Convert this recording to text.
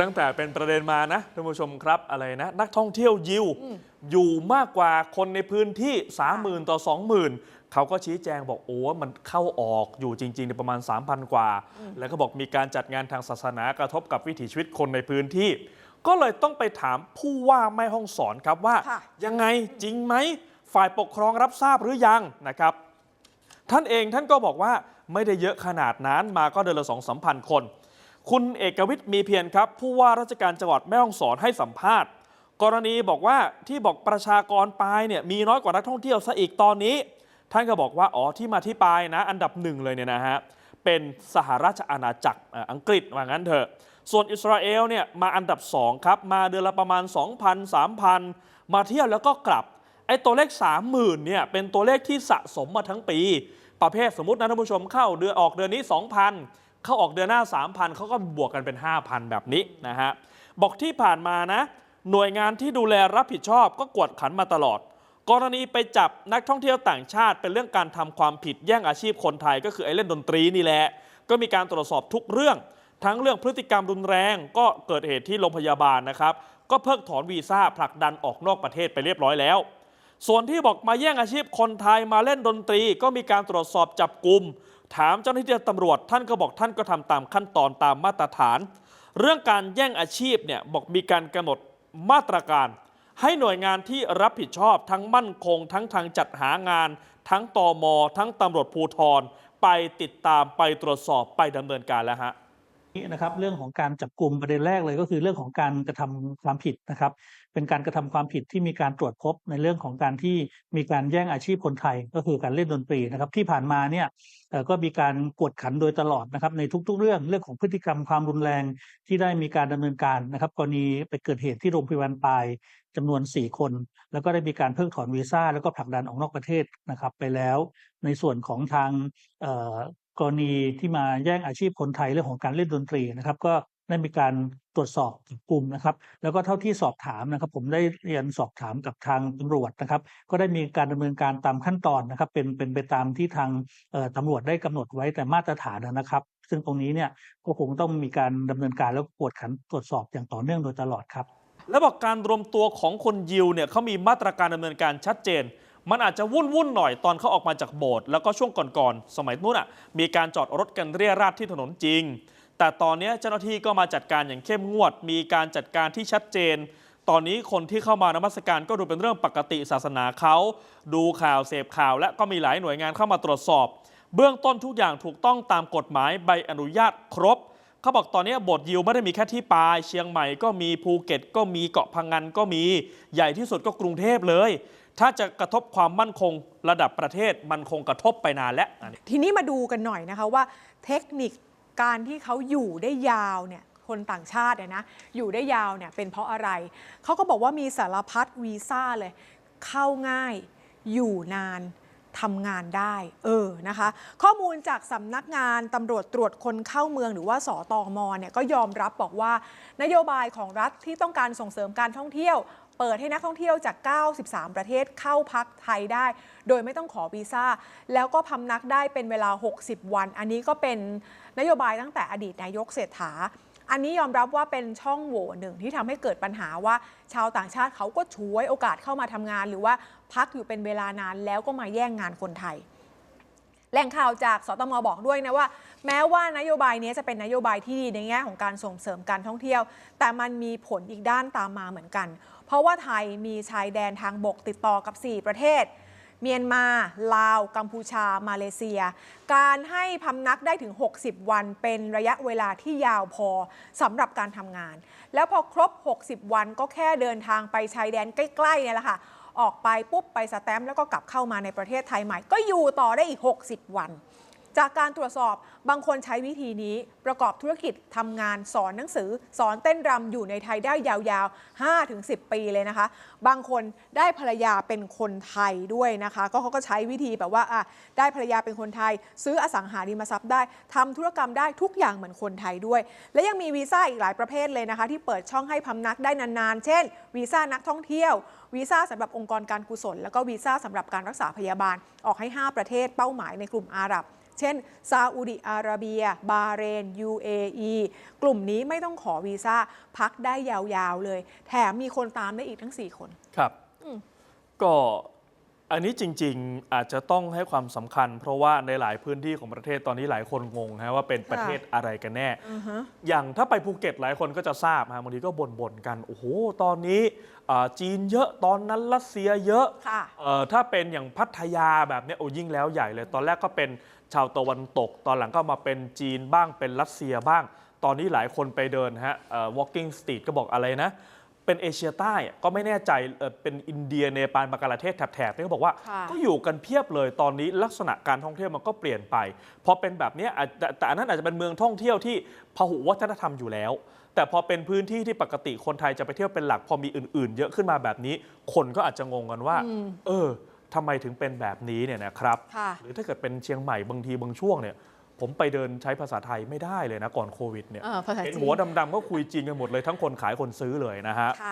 ตั้งแต่เป็นประเด็นมานะท่านผู้ชมครับอะไรนะ นักท่องเที่ยวยิวอยู่มากกว่าคนในพื้นที่ 30,000 ต่อ 20,000 เขาก็ชี้แจงบอกโอ้มันเข้าออกอยู่จริงๆในประมาณ 3,000 กว่า แล้วก็บอกมีการจัดงานทางศาสนากระทบกับวิถีชีวิตคนในพื้นที่ ก็เลยต้องไปถามผู้ว่าแม่ห้องสอนครับว่าค่ะยังไงจริงไหมฝ่ายปกครองรับทราบหรือยังนะครับ ท่านเองท่านก็บอกว่าไม่ได้เยอะขนาดนั้นมาก็เดือนละสองสามพันคน คุณเอกวิทย์มีเพียรครับ ผู้ว่าราชการจังหวัดแม่ฮ่องสอนให้สัมภาษณ์ กรณีบอกว่าที่บอกประชากรปลายเนี่ยมีน้อยกว่านักท่องเที่ยวซะอีกตอนนี้ ท่านก็บอกว่าอ๋อที่มาที่ไปนะ อันดับหนึ่งเลยเนี่ยนะฮะเป็นสหราชอาณาจักรอังกฤษว่างั้นเถอะ ส่วนอิสราเอลเนี่ยมาอันดับ2ครับมาเดือนละประมาณ 2,000 3,000 มาเที่ยวแล้วก็กลับไอ้ตัวเลข 30,000เนี่ยเป็นตัวเลขที่สะสมมาทั้งปี ประเภทสมมตินะท่านผู้ชมเข้าเดือนออกเดือนนี้ 2,000 เข้าออกเดือนหน้า 3,000เขาก็บวกกันเป็น 5,000 แบบนี้นะฮะบอกที่ผ่านมานะ หน่วยงานที่ดูแลรับผิดชอบก็กวดขันมาตลอด กรณีไปจับนักท่องเที่ยวต่างชาติ เป็นเรื่องการทำความผิดแย่งอาชีพคนไทย ก็คือไอ้เล่นดนตรีนี่แหละ ก็มีการตรวจสอบทุกเรื่อง ทั้งเรื่องพฤติกรรมรุนแรงก็เกิดเหตุที่โรงพยาบาลนะครับก็เพิกถอนวีซ่าผลักดันออกนอกประเทศไปเรียบร้อยแล้ว ส่วนที่บอกมาแย่งอาชีพคนไทยมาเล่นดนตรี ก็มีการตรวจสอบจับกลุ่มถามเจ้าหน้าที่ตำรวจท่านก็บอกท่านก็ทำตามขั้นตอนตามมาตรฐาน เรื่องการแย่งอาชีพเนี่ยบอกมีการกำหนดมาตรการ ให้หน่วยงานที่รับผิดชอบทั้งมั่นคง ทั้งทางจัดหางาน ทั้งตอมทั้งตำรวจภูธรไปติดตามไปตรวจสอบไปดำเนินการแล้วฮะ นี้นะครับ เรื่องของการจับกลุ่มประเด็นแรกเลยก็คือเรื่องของการกระทำความผิดนะครับ เป็นการกระทำความผิดที่มีการตรวจพบในเรื่องของการที่มีการแย่งอาชีพคนไทย ก็คือการเล่นดนตรีนะครับ ที่ผ่านมาเนี่ยก็มีการกวดขันโดยตลอดนะครับ ในทุก ๆ เรื่องเรื่องของพฤติกรรมความรุนแรงที่ได้มีการดำเนินการนะครับ กรณีไปเกิดเหตุที่โรงพยาบาลปลายจำนวน 4 คน แล้วก็ได้มีการเพิกถอนวีซ่าแล้วก็ผลักดันออกนอกประเทศนะครับ ไปแล้ว ในส่วนของทาง กรณีที่มาแย่งอาชีพคนไทยเรื่องของการเล่นดนตรีนะครับ ก็ได้มีการตรวจสอบกลุ่มนะครับ แล้วก็เท่าที่สอบถามนะครับ ผมได้เรียนสอบถามกับทางตำรวจนะครับ ก็ได้มีการดำเนินการตามขั้นตอนนะครับ เป็นเป็นไปตามที่ทางเอ่อตำรวจได้กำหนดไว้แต่มาตรฐานนะครับ ซึ่งตรงนี้เนี่ยก็คงต้องมีการดำเนินการแล้วกวดขันตรวจสอบอย่างต่อเนื่องโดยตลอดครับ แล้วบอกการรวมตัวของคนยิวเนี่ยเขามีมาตรการดำเนินการชัดเจน มันอาจจะวุ่นวุ่นๆหน่อยตอนเขาออกมาจากโบสถ์แล้วก็ช่วงก่อนๆสมัยนู้นอะมีการจอดรถกันเรียราดที่ถนนจริง แต่ตอนนี้เจ้าหน้าที่ก็มาจัดการอย่างเข้มงวด มีการจัดการที่ชัดเจน ตอนนี้คนที่เข้ามานมัสการก็ดูเป็นเรื่องปกติศาสนาเขาดูข่าวเสพข่าว และก็มีหลายหน่วยงานเข้ามาตรวจสอบ เบื้องต้นทุกอย่างถูกต้องตามกฎหมายใบอนุญาตครบเขาบอกตอนนี้โบทยิวไม่ได้มีแค่ที่ปาย เชียงใหม่ก็มีภูเก็ตก็มีเกาะพังงานก็มีใหญ่ที่สุดก็กรุงเทพเลย ถ้าจะกระทบความมั่นคงระดับประเทศมันคงกระทบไปนานแล้วทีนี้มาดูกันหน่อยนะคะว่าเทคนิคการที่เขาอยู่ได้ยาวเนี่ยคนต่างชาติเนี่ยนะอยู่ได้ยาวเนี่ยเป็นเพราะอะไร เขาก็บอกว่ามีสารพัดวีซ่าเลย เข้าง่ายอยู่นานทำงานได้เออนะคะ ข้อมูลจากสำนักงานตำรวจตรวจคนเข้าเมืองหรือว่าสอตอมเนี่ยก็ยอมรับบอกว่านโยบายของรัฐที่ต้องการส่งเสริมการท่องเที่ยว เปิดให้นักท่องเที่ยวจาก 93 ประเทศเข้าพักไทยได้ โดยไม่ต้องขอวีซ่า แล้วก็พำนักได้เป็นเวลา 60 วัน อันนี้ก็เป็นนโยบายตั้งแต่อดีตนายกเศรษฐาอันนี้ยอมรับว่าเป็นช่องโหว่หนึ่งที่ทำให้เกิดปัญหาว่า ชาวต่างชาติเขาก็ฉวยโอกาสเข้ามาทำงาน หรือว่าพักอยู่เป็นเวลานานแล้วก็มาแย่งงานคนไทย แหล่งข่าวจากสตมบอกด้วยนะว่า แม้ว่านโยบายนี้จะเป็นนโยบายที่ดีในแง่ของการส่งเสริมการท่องเที่ยว แต่มันมีผลอีกด้านตามมาเหมือนกัน เพราะว่าไทยมีชายแดนทางบกติดต่อกับ 4 ประเทศ เมียนมา ลาว กัมพูชา มาเลเซีย การให้พำนักได้ถึง 60 วัน เป็นระยะเวลาที่ยาวพอสำหรับการทำงาน แล้วพอครบ 60 วันก็แค่เดินทางไปชายแดนใกล้ๆเนี่ยแหละค่ะ ออกไปปุ๊บไปสแตมป์แล้วก็กลับเข้ามาในประเทศไทยใหม่ ก็อยู่ต่อได้อีก 60 วัน จากการตรวจสอบบางคนใช้วิธีนี้ประกอบธุรกิจทำงานสอนหนังสือ สอนเต้นรำอยู่ในไทยได้ยาวๆ 5-10 ปีเลยนะคะ บางคนได้ภรรยาเป็นคนไทยด้วยนะคะ ก็เขาก็ใช้วิธีแบบว่าอะได้ภรรยาเป็นคนไทย ซื้ออสังหาริมทรัพย์ได้ทำธุรกรรมได้ทุกอย่างเหมือนคนไทยด้วย และยังมีวีซ่าอีกหลายประเภทเลยนะคะ ที่เปิดช่องให้พำนักได้นานๆ เช่นวีซ่านักท่องเที่ยววีซ่าสำหรับองค์กรการกุศล แล้วก็วีซ่าสำหรับการรักษาพยาบาลออกให้ 5 ประเทศเป้าหมายในกลุ่มอาหรับ เช่น ซาอุดิอาระเบีย บาห์เรน UAE กลุ่มนี้ไม่ต้องขอวีซ่าพักได้ยาวๆเลย แถมมีคนตามได้อีกทั้ง 4 คน ครับอืมก็อันนี้จริง ๆ อาจจะต้องให้ความสำคัญ เพราะว่าในหลายพื้นที่ของประเทศตอนนี้หลายคนงงฮะว่าเป็นประเทศอะไรกันแน่ อย่างถ้าไปภูเก็ตหลายคนก็จะทราบฮะบางทีก็บ่นๆกัน โอ้โห ตอนนี้อ่าจีนเยอะตอนนั้นรัสเซียเยอะค่ะเอ่อถ้าเป็นอย่างพัทยาแบบเนี้ยโอ้ยิ่งแล้วใหญ่เลย ตอนแรกก็เป็น ชาวตะวันตก ตอนหลังก็มาเป็นจีนบ้างเป็นรัสเซียบ้าง ตอนนี้หลายคนไปเดินฮะเอ่อ walking street ก็บอกอะไรนะ เป็นเอเชียใต้อะก็ไม่แน่ใจเอ่อเป็นอินเดียเนปาลบังกลาเทศแถบๆนี่ก็บอกว่าค่ะก็อยู่กันเพียบเลยตอนนี้ลักษณะการท่องเที่ยวมันก็เปลี่ยนไปพอเป็นแบบเนี้ยอาจแต่แต่อันนั้นอาจจะเป็นเมืองท่องเที่ยวที่พหุวัฒนธรรมอยู่แล้วแต่พอเป็นพื้นที่ที่ปกติคนไทยจะไปเที่ยวเป็นหลัก พอมีอื่น ๆ เยอะขึ้นมาแบบนี้ คนก็อาจจะงงกันว่าอืมเออ ทำไมถึงเป็นแบบนี้เนี่ยนะครับค่ะหรือถ้าเกิดเป็นเชียงใหม่บางทีบางช่วงเนี่ยผมไปเดินใช้ภาษาไทยไม่ได้เลยนะก่อนโควิดเนี่ยเออภาษาเห็นจีนหัวดำๆก็คุยจีนกันหมดเลยทั้งคนขายคนซื้อเลยนะฮะค่ะ